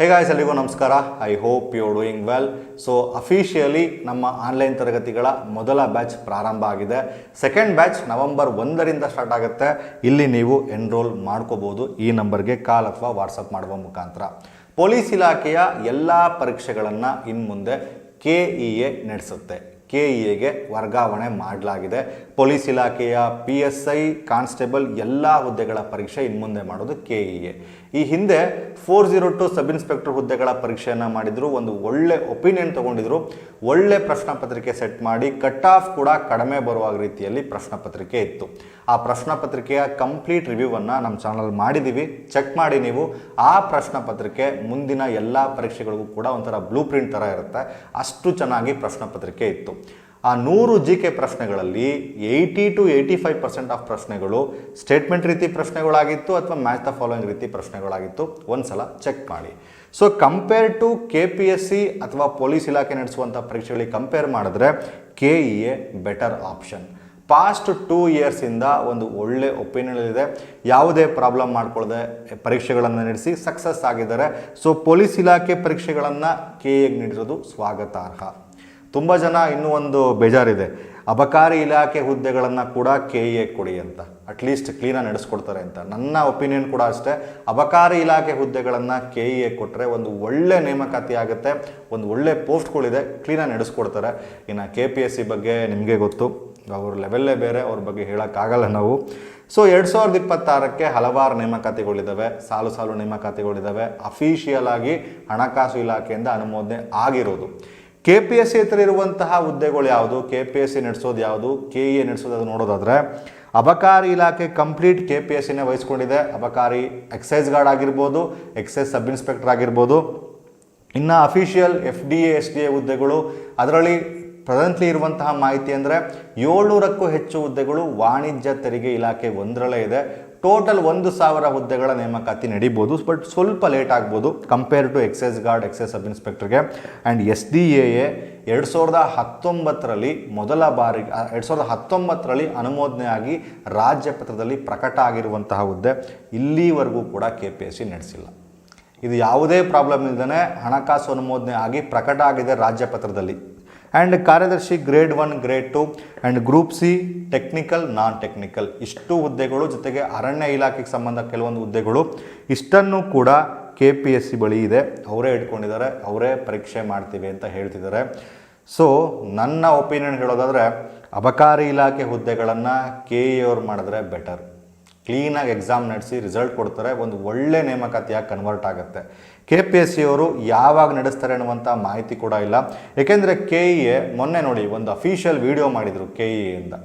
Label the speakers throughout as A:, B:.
A: Hey guys ಎಲ್ಲಿಗೂ ನಮಸ್ಕಾರ. I hope you doing well so officially ನಮ್ಮ ಆನ್ಲೈನ್ ತರಗತಿಗಳ ಮೊದಲ ಬ್ಯಾಚ್ ಪ್ರಾರಂಭ ಆಗಿದೆ. ಸೆಕೆಂಡ್ ಬ್ಯಾಚ್ ನವೆಂಬರ್ ಒಂದರಿಂದ ಸ್ಟಾರ್ಟ್ ಆಗುತ್ತೆ. ಇಲ್ಲಿ ನೀವು ಎನ್ರೋಲ್ ಮಾಡ್ಕೋಬೋದು. ಈ ನಂಬರ್ಗೆ ಕಾಲ್ ಅಥವಾ ವಾಟ್ಸಪ್ ಮಾಡುವ ಮುಖಾಂತರ. ಪೊಲೀಸ್ ಇಲಾಖೆಯ ಎಲ್ಲ ಪರೀಕ್ಷೆಗಳನ್ನು ಇನ್ನು ಮುಂದೆ ಕೆ ಇ ಎ ನಡೆಸುತ್ತೆ ಕೆ ಇ ಎಗೆ ವರ್ಗಾವಣೆ ಮಾಡಲಾಗಿದೆ. ಪೊಲೀಸ್ ಇಲಾಖೆಯ ಪಿ ಎಸ್ ಐ ಕಾನ್ಸ್ಟೇಬಲ್ ಎಲ್ಲ ಹುದ್ದೆಗಳ ಪರೀಕ್ಷೆ ಇನ್ನು ಮುಂದೆ ಮಾಡೋದು ಕೆ ಇ ಎ ಈ ಹಿಂದೆ four zero two sub inspector ಹುದ್ದೆಗಳ ಪರೀಕ್ಷೆಯನ್ನು ಮಾಡಿದ್ರು, ಒಂದು ಒಳ್ಳೆ ಒಪಿನಿಯನ್ ತಗೊಂಡಿದ್ರು. ಒಳ್ಳೆ ಪ್ರಶ್ನೆ ಪತ್ರಿಕೆ ಸೆಟ್ ಮಾಡಿ ಕಟ್ ಆಫ್ ಕೂಡ ಕಡಿಮೆ ಬರುವ ರೀತಿಯಲ್ಲಿ ಪ್ರಶ್ನೆ ಪತ್ರಿಕೆ ಇತ್ತು. ಆ ಪ್ರಶ್ನೆ ಪತ್ರಿಕೆಯ ಕಂಪ್ಲೀಟ್ ರಿವ್ಯೂವನ್ನು ನಮ್ಮ ಚಾನಲ್ ಮಾಡಿದ್ದೀವಿ ಚೆಕ್ ಮಾಡಿ ನೀವು. ಆ ಪ್ರಶ್ನೆ ಪತ್ರಿಕೆ ಮುಂದಿನ ಎಲ್ಲ ಪರೀಕ್ಷೆಗಳಿಗೂ ಕೂಡ ಒಂಥರ ಬ್ಲೂ ಪ್ರಿಂಟ್ ಥರ ಇರುತ್ತೆ. ಅಷ್ಟು ಚೆನ್ನಾಗಿ ಪ್ರಶ್ನೆ ಪತ್ರಿಕೆ ಇತ್ತು. ಆ ನೂರು G K ಪ್ರಶ್ನೆಗಳಲ್ಲಿ eighty to eighty five percent of ಪ್ರಶ್ನೆಗಳು ಸ್ಟೇಟ್ಮೆಂಟ್ ರೀತಿ ಪ್ರಶ್ನೆಗಳಾಗಿತ್ತು ಅಥವಾ ಮ್ಯಾಚ್ ದ ಫಾಲೋಯಿಂಗ್ ರೀತಿ ಪ್ರಶ್ನೆಗಳಾಗಿತ್ತು. ಒಂದ್ಸಲ ಚೆಕ್ ಮಾಡಿ. So compare to K P S C ಅಥವಾ ಪೊಲೀಸ್ ಇಲಾಖೆ ನಡೆಸುವಂಥ ಪರೀಕ್ಷೆಗಳಿಗೆ ಕಂಪೇರ್ ಮಾಡಿದ್ರೆ K E A better option past two ಇಯರ್ಸಿಂದ ಒಂದು ಒಳ್ಳೆ ಒಪಿನಿಯನ್ ಇದೆ. ಯಾವುದೇ ಪ್ರಾಬ್ಲಮ್ ಮಾಡ್ಕೊಳ್ಳದೆ ಪರೀಕ್ಷೆಗಳನ್ನು ನಡೆಸಿ ಸಕ್ಸಸ್ ಆಗಿದ್ದಾರೆ. ಸೊ ಪೊಲೀಸ್ ಇಲಾಖೆ ಪರೀಕ್ಷೆಗಳನ್ನು ಕೆ ಎಗೆ ನೀಡಿರೋದು ಸ್ವಾಗತಾರ್ಹ. ತುಂಬ ಜನ ಇನ್ನೂ ಒಂದು ಬೇಜಾರಿದೆ. ಅಬಕಾರಿ ಇಲಾಖೆ ಹುದ್ದೆಗಳನ್ನು ಕೂಡ ಕೆ ಎ ಕೊಡಿ ಅಂತ. ಅಟ್ಲೀಸ್ಟ್ ಕ್ಲೀನಾಗಿ ನಡೆಸ್ಕೊಡ್ತಾರೆ ಅಂತ. ನನ್ನ ಒಪಿನಿಯನ್ ಕೂಡ ಅಷ್ಟೇ. ಅಬಕಾರಿ ಇಲಾಖೆ ಹುದ್ದೆಗಳನ್ನು ಕೆ ಇ ಎ ಕೊಟ್ಟರೆ ಒಂದು ಒಳ್ಳೆ ನೇಮಕಾತಿ ಆಗುತ್ತೆ. ಒಂದು ಒಳ್ಳೆ ಪೋಸ್ಟ್ಗಳಿದೆ. ಕ್ಲೀನಾಗಿ ನಡೆಸ್ಕೊಡ್ತಾರೆ. ಇನ್ನು ಕೆ ಪಿ ಎಸ್ ಸಿ ಬಗ್ಗೆ ನಿಮಗೆ ಗೊತ್ತು. ಅವ್ರ ಲೆವೆಲ್ಲೇ ಬೇರೆ. ಅವ್ರ ಬಗ್ಗೆ ಹೇಳೋಕ್ಕಾಗಲ್ಲ ನಾವು. ಸೊ ಎರಡು ಸಾವಿರದ ಇಪ್ಪತ್ತಾರಕ್ಕೆ ಹಲವಾರು ನೇಮಕಾತಿಗಳಿದ್ದಾವೆ ಸಾಲು ಸಾಲು ನೇಮಕಾತಿಗಳಿದ್ದಾವೆ ಅಫಿಷಿಯಲ್ ಆಗಿ ಹಣಕಾಸು ಇಲಾಖೆಯಿಂದ ಅನುಮೋದನೆ ಆಗಿರೋದು. ಕೆ ಪಿ ಎಸ್ ಸಿ ಹತ್ರ ಇರುವಂತಹ ಹುದ್ದೆಗಳು ಯಾವುದು? ಕೆ ಪಿ ಎಸ್ ಸಿ ನಡೆಸೋದು ಯಾವುದು? ಕೆ ಇ ಎ ನಡೆಸೋದು ಅದು ನೋಡೋದಾದ್ರೆ, ಅಬಕಾರಿ ಇಲಾಖೆ ಕಂಪ್ಲೀಟ್ ಕೆ ಪಿ ಎಸ್ ಸಿನೇ ವಹಿಸ್ಕೊಂಡಿದೆ. ಅಬಕಾರಿ ಎಕ್ಸೈಸ್ ಗಾರ್ಡ್ ಆಗಿರ್ಬೋದು, ಎಕ್ಸೈಸ್ ಸಬ್ ಇನ್ಸ್ಪೆಕ್ಟರ್ ಆಗಿರ್ಬೋದು. ಇನ್ನು official F D A S D A ಹುದ್ದೆಗಳು, ಅದರಲ್ಲಿ ಪ್ರೆಸೆಂಟ್ಲಿ ಇರುವಂತಹ ಮಾಹಿತಿ ಅಂದರೆ ಏಳ್ನೂರಕ್ಕೂ ಹೆಚ್ಚು ಹುದ್ದೆಗಳು ವಾಣಿಜ್ಯ ತೆರಿಗೆ ಇಲಾಖೆ ಒಂದರಲ್ಲೇ ಇದೆ. ಟೋಟಲ್ ಒಂದು ಸಾವಿರ ಹುದ್ದೆಗಳ ನೇಮಕಾತಿ ನಡೀಬೋದು ಬಟ್ ಸ್ವಲ್ಪ ಲೇಟ್ ಆಗ್ಬೋದು compare to excise guard excise sub ಇನ್ಸ್ಪೆಕ್ಟರ್ಗೆ and S D A ಎರಡು ಸಾವಿರದ ಹತ್ತೊಂಬತ್ತರಲ್ಲಿ ಮೊದಲ ಬಾರಿಗೆ ಎರಡು ಸಾವಿರದ ಹತ್ತೊಂಬತ್ತರಲ್ಲಿ ಅನುಮೋದನೆಯಾಗಿ ರಾಜ್ಯ ಪತ್ರದಲ್ಲಿ ಪ್ರಕಟ ಆಗಿರುವಂತಹ ಹುದ್ದೆ ಇಲ್ಲಿವರೆಗೂ ಕೂಡ ಕೆ ಪಿ ಎಸ್ ಸಿ ನಡೆಸಿಲ್ಲ. ಇದು ಯಾವುದೇ ಪ್ರಾಬ್ಲಮ್ ಇಲ್ಲದೇ ಹಣಕಾಸು ಅನುಮೋದನೆ ಆಗಿ ಪ್ರಕಟ ಆಗಿದೆ ರಾಜ್ಯ ಪತ್ರದಲ್ಲಿ. ಆ್ಯಂಡ್ ಕಾರ್ಯದರ್ಶಿ grade one grade two and group C technical non technical ಇಷ್ಟು ಹುದ್ದೆಗಳು ಜೊತೆಗೆ ಅರಣ್ಯ ಇಲಾಖೆಗೆ ಸಂಬಂಧ ಕೆಲವೊಂದು ಹುದ್ದೆಗಳು. ಇಷ್ಟನ್ನು ಕೂಡ ಕೆ ಪಿ ಎಸ್ ಸಿ ಬಳಿ ಇದೆ. ಅವರೇ ಇಟ್ಕೊಂಡಿದ್ದಾರೆ ಅವರೇ ಪರೀಕ್ಷೆ ಮಾಡ್ತೀವಿ ಅಂತ ಹೇಳ್ತಿದ್ದಾರೆ. ಸೊ ನನ್ನ ಒಪಿನಿಯನ್ ಹೇಳೋದಾದರೆ, ಅಬಕಾರಿ ಇಲಾಖೆ ಹುದ್ದೆಗಳನ್ನು ಕೆ ಇ ಅವ್ರು ಮಾಡಿದ್ರೆ ಬೆಟರ್ ಕ್ಲೀನಾಗಿ ಎಕ್ಸಾಮ್ ನಡೆಸಿ ರಿಸಲ್ಟ್ ಕೊಡ್ತಾರೆ, ಒಂದು ಒಳ್ಳೆ ನೇಮಕಾತಿಯಾಗಿ ಕನ್ವರ್ಟ್ ಆಗುತ್ತೆ. ಕೆ ಪಿ ಎಸ್ ಸಿ ಅವರು ಯಾವಾಗ ನಡೆಸ್ತಾರೆ ಅನ್ನುವಂಥ ಮಾಹಿತಿ ಕೂಡ ಇಲ್ಲ. ಏಕೆಂದರೆ ಕೆ ಇ ಎ ಮೊನ್ನೆ ನೋಡಿ ಒಂದು ಅಫಿಷಿಯಲ್ ವಿಡಿಯೋ ಮಾಡಿದರು ಕೆ ಇ ಎಯಿಂದ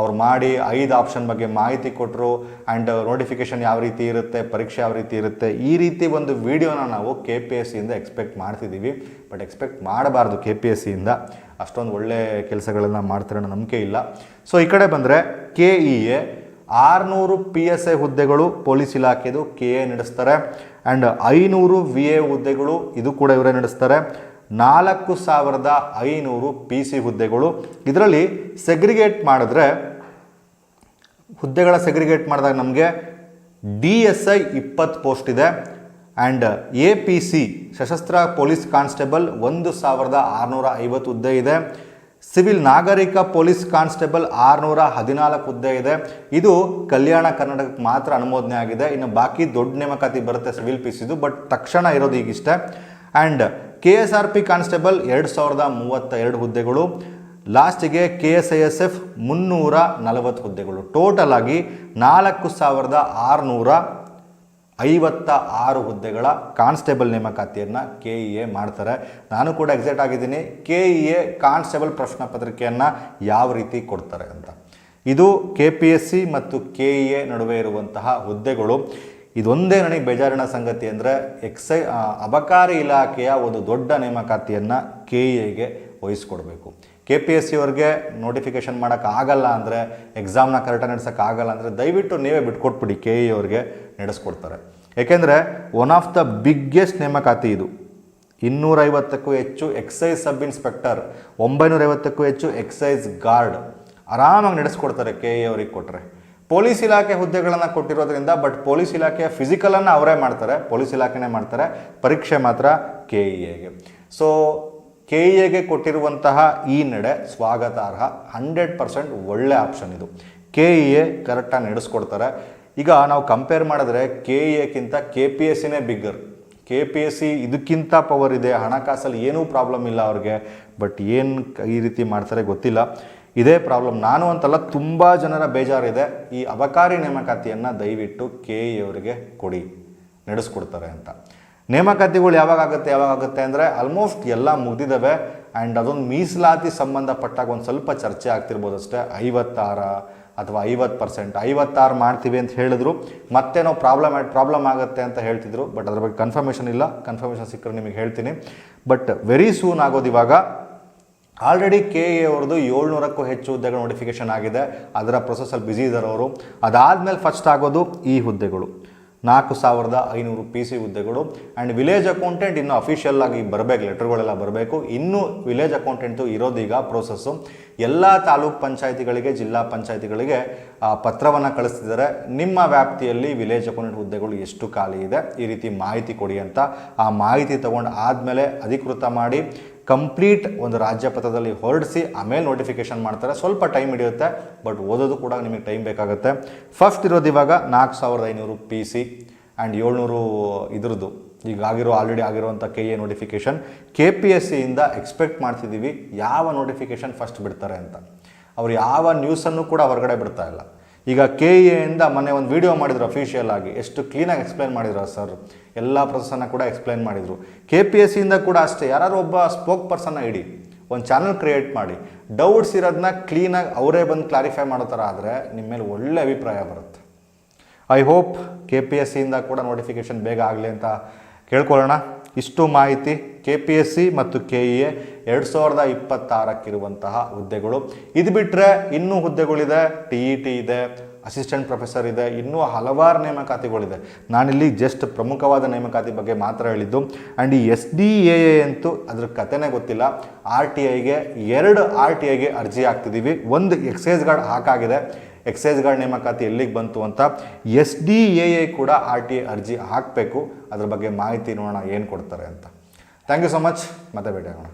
A: ಅವ್ರು ಮಾಡಿ ಐದು ಆಪ್ಷನ್ ಬಗ್ಗೆ ಮಾಹಿತಿ ಕೊಟ್ಟರು ಆ್ಯಂಡ್ ನೋಟಿಫಿಕೇಶನ್ ಯಾವ ರೀತಿ ಇರುತ್ತೆ, ಪರೀಕ್ಷೆ ಯಾವ ರೀತಿ ಇರುತ್ತೆ, ಈ ರೀತಿ ಒಂದು ವಿಡಿಯೋನ ನಾವು ಕೆ ಪಿ ಎಸ್ ಸಿಯಿಂದ ಎಕ್ಸ್ಪೆಕ್ಟ್ ಮಾಡ್ತಿದ್ದೀವಿ. ಬಟ್ ಎಕ್ಸ್ಪೆಕ್ಟ್ ಮಾಡಬಾರ್ದು ಕೆ ಪಿ ಎಸ್ ಸಿಯಿಂದ ಅಷ್ಟೊಂದು ಒಳ್ಳೆ ಕೆಲಸಗಳನ್ನು ಮಾಡ್ತಾರೆ ಅನ್ನೋ ನಂಬಿಕೆ ಇಲ್ಲ. ಸೊ ಈ ಕಡೆ ಬಂದರೆ ಕೆ ಇ ಎ ಆರುನೂರು ಪಿ ಎಸ್ ಐ ಹುದ್ದೆಗಳು ಪೊಲೀಸ್ ಇಲಾಖೆದು ಕೆ ಎ ನಡೆಸ್ತಾರೆ. ಆ್ಯಂಡ್ ಐನೂರು ವಿ ಎ ಹುದ್ದೆಗಳು ಇದು ಕೂಡ ಇವರೇ ನಡೆಸ್ತಾರೆ. ನಾಲ್ಕು ಸಾವಿರದ ಐನೂರು ಪಿ ಸಿ ಹುದ್ದೆಗಳು. ಇದರಲ್ಲಿ ಸೆಗ್ರಿಗೇಟ್ ಮಾಡಿದ್ರೆ, ಹುದ್ದೆಗಳ ಸೆಗ್ರಿಗೇಟ್ ಮಾಡಿದಾಗ ನಮಗೆ ಡಿ ಎಸ್ ಐ ಇಪ್ಪತ್ತು ಪೋಸ್ಟ್ ಇದೆ. ಆ್ಯಂಡ್ ಎ ಪಿ ಸಿ, ಸಶಸ್ತ್ರ ಪೊಲೀಸ್ ಕಾನ್ಸ್ಟೇಬಲ್ ಒಂದು ಸಾವಿರದ ಆರುನೂರ ಐವತ್ತು ಹುದ್ದೆ ಇದೆ. ಸಿವಿಲ್ ನಾಗರಿಕ ಪೊಲೀಸ್ ಕಾನ್ಸ್ಟೇಬಲ್ ಆರುನೂರ ಹದಿನಾಲ್ಕು ಹುದ್ದೆ ಇದೆ. ಇದು ಕಲ್ಯಾಣ ಕರ್ನಾಟಕಕ್ಕೆ ಮಾತ್ರ ಅನುಮೋದನೆ ಆಗಿದೆ. ಇನ್ನು ಬಾಕಿ ದೊಡ್ಡ ನೇಮಕಾತಿ ಬರುತ್ತೆ ಸಿವಿಲ್ ಪಿ ಸಿದು, ಬಟ್ ತಕ್ಷಣ ಇರೋದು ಈಗಿಷ್ಟೇ. And K S R P constable ಎರಡು ಸಾವಿರದ ಮೂವತ್ತ ಎರಡು ಹುದ್ದೆಗಳು, ಲಾಸ್ಟಿಗೆ K S I S F ಮುನ್ನೂರ ನಲವತ್ತು ಹುದ್ದೆಗಳು. ಟೋಟಲ್ ಆಗಿ ನಾಲ್ಕು ಸಾವಿರದ ಆರುನೂರ ಐವತ್ತ ಆರು ಹುದ್ದೆಗಳ ಕಾನ್ಸ್ಟೇಬಲ್ ನೇಮಕಾತಿಯನ್ನು ಕೆ ಇ ಎ ಮಾಡ್ತಾರೆ. ನಾನು ಕೂಡ ಎಕ್ಸೈಟ್ ಆಗಿದ್ದೀನಿ. ಕೆ ಇ ಎ ಕಾನ್ಸ್ಟೇಬಲ್ ಪ್ರಶ್ನೆ ಪತ್ರಿಕೆಯನ್ನು ಯಾವ ರೀತಿ ಕೊಡ್ತಾರೆ ಅಂತ. ಇದು ಕೆ ಪಿ ಎಸ್ ಸಿ ಮತ್ತು ಕೆ ಇ ಎ ನಡುವೆ ಇರುವಂತಹ ಹುದ್ದೆಗಳು. ಇದೊಂದೇ ನನಗೆ ಬೇಜಾರಿನ ಸಂಗತಿ ಅಂದರೆ ಎಕ್ಸೈ ಅಬಕಾರಿ ಇಲಾಖೆಯ ಒಂದು ದೊಡ್ಡ ನೇಮಕಾತಿಯನ್ನು ಕೆ ಇ ಎಗೆ ವಹಿಸ್ಕೊಡ್ಬೇಕು. ಕೆ ಪಿ ಎಸ್ ಸಿ ಅವ್ರಿಗೆ ನೋಟಿಫಿಕೇಷನ್ ಮಾಡೋಕ್ಕಾಗಲ್ಲ ಅಂದರೆ ಎಕ್ಸಾಮ್ನ ಕರೆಕ್ಟಾಗಿ ನಡೆಸೋಕ್ಕಾಗಲ್ಲ ಅಂದರೆ ದಯವಿಟ್ಟು ನೀವೇ ಬಿಟ್ಕೊಟ್ಬಿಡಿ ಕೆ ಇ ಅವ್ರಿಗೆ ನಡೆಸ್ಕೊಡ್ತಾರೆ. ಏಕೆಂದರೆ ಒನ್ ಆಫ್ ದ ಬಿಗ್ಗೆಸ್ಟ್ ನೇಮಕಾತಿ ಇದು. ಇನ್ನೂರೈವತ್ತಕ್ಕೂ ಹೆಚ್ಚು ಎಕ್ಸೈಸ್ ಸಬ್ ಇನ್ಸ್ಪೆಕ್ಟರ್ ಒಂಬೈನೂರೈವತ್ತಕ್ಕೂ ಹೆಚ್ಚು ಎಕ್ಸೈಸ್ ಗಾರ್ಡ್ ಆರಾಮಾಗಿ ನಡೆಸ್ಕೊಡ್ತಾರೆ ಕೆ ಎ ಅವ್ರಿಗೆ ಕೊಟ್ಟರೆ ಪೊಲೀಸ್ ಇಲಾಖೆ ಹುದ್ದೆಗಳನ್ನು ಕೊಟ್ಟಿರೋದ್ರಿಂದ ಬಟ್ ಪೊಲೀಸ್ ಇಲಾಖೆಯ ಫಿಸಿಕಲನ್ನು ಅವರೇ ಮಾಡ್ತಾರೆ. ಪೊಲೀಸ್ ಇಲಾಖೆನೇ ಮಾಡ್ತಾರೆ. ಪರೀಕ್ಷೆ ಮಾತ್ರ ಕೆ ಎಗೆ ಸೊ ಕೆ ಎಗೆ ಕೊಟ್ಟಿರುವಂತಹ ಈ ನಡೆ ಸ್ವಾಗತಾರ್ಹ ಹಂಡ್ರೆಡ್ ಪರ್ಸೆಂಟ್ ಒಳ್ಳೆ ಆಪ್ಷನ್ ಇದು. ಕೆ ಇ ಎ ಕರೆಕ್ಟಾಗಿ ನಡೆಸ್ಕೊಡ್ತಾರೆ. ಈಗ ನಾವು ಕಂಪೇರ್ ಮಾಡಿದ್ರೆ ಕೆ ಇ ಎಕ್ಕಿಂತ K P S ಸಿನೇ bigger K P S C ಇದಕ್ಕಿಂತ ಪವರ್ ಇದೆ, ಹಣಕಾಸಲ್ಲಿ ಏನೂ ಪ್ರಾಬ್ಲಮ್ ಇಲ್ಲ ಅವ್ರಿಗೆ. ಬಟ್ ಏನು ಈ ರೀತಿ ಮಾಡ್ತಾರೆ ಗೊತ್ತಿಲ್ಲ. ಇದೇ ಪ್ರಾಬ್ಲಮ್ ನಾನು ಅಂತಲ್ಲ ತುಂಬ ಜನರ ಬೇಜಾರಿದೆ. ಈ ಅಬಕಾರಿ ನೇಮಕಾತಿಯನ್ನು ದಯವಿಟ್ಟು ಕೆ ಇ ಅವರಿಗೆ ಕೊಡಿ, ನಡೆಸ್ಕೊಡ್ತಾರೆ ಅಂತ. ನೇಮಕಾತಿಗಳು ಯಾವಾಗ ಆಗುತ್ತೆ ಯಾವಾಗ ಆಗುತ್ತೆ ಅಂದರೆ ಆಲ್ಮೋಸ್ಟ್ ಎಲ್ಲ ಮುಗ್ದಿದ್ದಾವೆ ಆ್ಯಂಡ್ ಅದೊಂದು ಮೀಸಲಾತಿ ಸಂಬಂಧಪಟ್ಟಾಗ ಒಂದು ಸ್ವಲ್ಪ ಚರ್ಚೆ ಆಗ್ತಿರ್ಬೋದು ಅಷ್ಟೇ. ಐವತ್ತಾರ ಅಥವಾ ಐವತ್ತು ಪರ್ಸೆಂಟ್ ಐವತ್ತಾರು ಮಾಡ್ತೀವಿ ಅಂತ ಹೇಳಿದ್ರು. ಮತ್ತೇನೋ ಪ್ರಾಬ್ಲಮ್ ಪ್ರಾಬ್ಲಮ್ ಆಗುತ್ತೆ ಅಂತ ಹೇಳ್ತಿದ್ರು. ಬಟ್ ಅದ್ರ ಬಗ್ಗೆ ಕನ್ಫರ್ಮೇಷನ್ ಇಲ್ಲ. ಕನ್ಫರ್ಮೇಷನ್ ಸಿಕ್ಕರೆ ನಿಮಗೆ ಹೇಳ್ತೀನಿ. ಬಟ್ ವೆರಿ ಸೂನ್ ಆಗೋದು ಇವಾಗ. ಆಲ್ರೆಡಿ ಕೆ ಎ ಅವ್ರದ್ದು ಏಳ್ನೂರಕ್ಕೂ ಹೆಚ್ಚು ಹುದ್ದೆಗಳ ನೋಟಿಫಿಕೇಷನ್ ಆಗಿದೆ. ಅದರ ಪ್ರೊಸೆಸಲ್ಲಿ ಬ್ಯುಸಿ ಇದ್ದಾರೆ ಅವರು. ಅದಾದಮೇಲೆ ಫಸ್ಟ್ ಆಗೋದು ಈ ಹುದ್ದೆಗಳು. ನಾಲ್ಕು ಸಾವಿರದ ಐನೂರು ಪಿ ಸಿ ಹುದ್ದೆಗಳು. ಆ್ಯಂಡ್ ವಿಲೇಜ್ ಅಕೌಂಟೆಂಟ್ ಇನ್ನು ಅಫಿಷಿಯಲ್ ಆಗಿ ಬರಬೇಕು ಲೆಟರ್ಗಳೆಲ್ಲ ಬರಬೇಕು. ಇನ್ನು ವಿಲೇಜ್ ಅಕೌಂಟೆಂಟು ಇರೋದೀಗ ಪ್ರೋಸೆಸ್ಸು ಎಲ್ಲ ತಾಲೂಕ್ ಪಂಚಾಯತಿಗಳಿಗೆ, ಜಿಲ್ಲಾ ಪಂಚಾಯತಿಗಳಿಗೆ ಪತ್ರವನ್ನು ಕಳಿಸ್ತಿದ್ದಾರೆ. ನಿಮ್ಮ ವ್ಯಾಪ್ತಿಯಲ್ಲಿ ವಿಲೇಜ್ ಅಕೌಂಟೆಂಟ್ ಹುದ್ದೆಗಳು ಎಷ್ಟು ಖಾಲಿ ಇದೆ? ಈ ರೀತಿ ಮಾಹಿತಿ ಕೊಡಿ ಅಂತ ಆ ಮಾಹಿತಿ ತಗೊಂಡು ಆದಮೇಲೆ ಅಧಿಕೃತ ಮಾಡಿ ಕಂಪ್ಲೀಟ್ ಒಂದು ರಾಜ್ಯ ಪತ್ರದಲ್ಲಿ ಹೊರಡಿಸಿ ಆಮೇಲೆ ನೋಟಿಫಿಕೇಶನ್ ಮಾಡ್ತಾರೆ. ಸ್ವಲ್ಪ ಟೈಮ್ ಹಿಡಿಯುತ್ತೆ, ಬಟ್ ಓದೋದು ಕೂಡ ನಿಮಗೆ ಟೈಮ್ ಬೇಕಾಗುತ್ತೆ. ಫಸ್ಟ್ ಇರೋದು ಇವಾಗ ನಾಲ್ಕು ಸಾವಿರದ ಐನೂರು ಪಿ ಸಿ ಆ್ಯಂಡ್ ಏಳ್ನೂರು ಇದ್ರದ್ದು. ಈಗ ಆಗಿರೋ ಆಲ್ರೆಡಿ ಆಗಿರುವಂಥ K A notification K P S ಸಿಯಿಂದ expect ಮಾಡ್ತಿದ್ದೀವಿ, ಯಾವ ನೋಟಿಫಿಕೇಶನ್ ಫಸ್ಟ್ ಬಿಡ್ತಾರೆ ಅಂತ. ಅವ್ರು ಯಾವ ನ್ಯೂಸನ್ನು ಕೂಡ ಹೊರಗಡೆ ಬಿಡ್ತಾ ಇಲ್ಲ. ಈಗ ಕೆ ಎಯಿಂದ ಮೊನ್ನೆ ಒಂದು ವಿಡಿಯೋ ಮಾಡಿದ್ರು ಅಫಿಷಿಯಲ್ ಆಗಿ. ಎಷ್ಟು ಕ್ಲೀನಾಗಿ ಎಕ್ಸ್ಪ್ಲೈನ್ ಮಾಡಿದ್ರು ಸರ್ ಎಲ್ಲ ಪ್ರೊಸೆಸನ್ನು ಕೂಡ ಎಕ್ಸ್ಪ್ಲೈನ್ ಮಾಡಿದರು. ಕೆ ಪಿ ಎಸ್ ಸಿಯಿಂದ ಕೂಡ ಅಷ್ಟೇ. ಯಾರು ಒಬ್ಬ ಸ್ಪೋಕ್ ಪರ್ಸನ್ನ ಇಡಿ. ಒಂದು ಚಾನಲ್ ಕ್ರಿಯೇಟ್ ಮಾಡಿ. ಡೌಟ್ಸ್ ಇರೋದನ್ನ ಕ್ಲೀನಾಗಿ ಅವರೇ ಬಂದು ಕ್ಲಾರಿಫೈ ಮಾಡೋ ಥರ ಆದರೆ ನಿಮ್ಮ ಮೇಲೆ ಒಳ್ಳೆ ಅಭಿಪ್ರಾಯ ಬರುತ್ತೆ. I hope K P S ಸಿಯಿಂದ ಕೂಡ ನೋಟಿಫಿಕೇಷನ್ ಬೇಗ ಆಗಲಿ ಅಂತ ಕೇಳ್ಕೊಳ್ಳೋಣ. ಇಷ್ಟು ಮಾಹಿತಿ. ಕೆ ಪಿ ಎಸ್ ಸಿ ಮತ್ತು ಕೆ ಇ ಎ ಎರಡು ಸಾವಿರದ ಇಪ್ಪತ್ತಾರಕ್ಕಿರುವಂತಹ ಹುದ್ದೆಗಳು. ಇದು ಬಿಟ್ಟರೆ ಇನ್ನೂ ಹುದ್ದೆಗಳಿದೆ, ಟಿ ಇ ಟಿ ಇದೆ, ಅಸಿಸ್ಟೆಂಟ್ ಪ್ರೊಫೆಸರ್ ಇದೆ, ಇನ್ನೂ ಹಲವಾರು ನೇಮಕಾತಿಗಳಿದೆ. ನಾನಿಲ್ಲಿ ಜಸ್ಟ್ ಪ್ರಮುಖವಾದ ನೇಮಕಾತಿ ಬಗ್ಗೆ ಮಾತ್ರ ಹೇಳಿದ್ದು. ಆ್ಯಂಡ್ ಈ ಎಸ್ ಡಿ ಎ ಅಂತೂ ಅದ್ರ ಕಥೆನೇ ಗೊತ್ತಿಲ್ಲ. ಆರ್ ಟಿ ಐಗೆ ಎರಡು ಆರ್ ಟಿ ಐಗೆ ಅರ್ಜಿ ಹಾಕ್ತಿದ್ದೀವಿ ಒಂದು ಎಕ್ಸೈಸ್ ಗಾರ್ಡ್ ಹಾಕಾಗಿದೆ. ಎಕ್ಸೈಸ್ ಗಾರ್ಡ್ ನೇಮಕಾತಿ ಎಲ್ಲಿಗೆ ಬಂತು ಅಂತ ಎಸ್ ಡಿ ಎ ಎ ಕೂಡ ಆರ್ ಟಿ ಐ ಅರ್ಜಿ ಹಾಕಬೇಕು. ಅದ್ರ ಬಗ್ಗೆ ಮಾಹಿತಿ ನೋಡೋಣ ಏನು ಕೊಡ್ತಾರೆ ಅಂತ. ಥ್ಯಾಂಕ್ ಯು ಸೊ ಮಚ್ ಮತ್ತೆ ಭೇಟಿ ಆಗೋಣ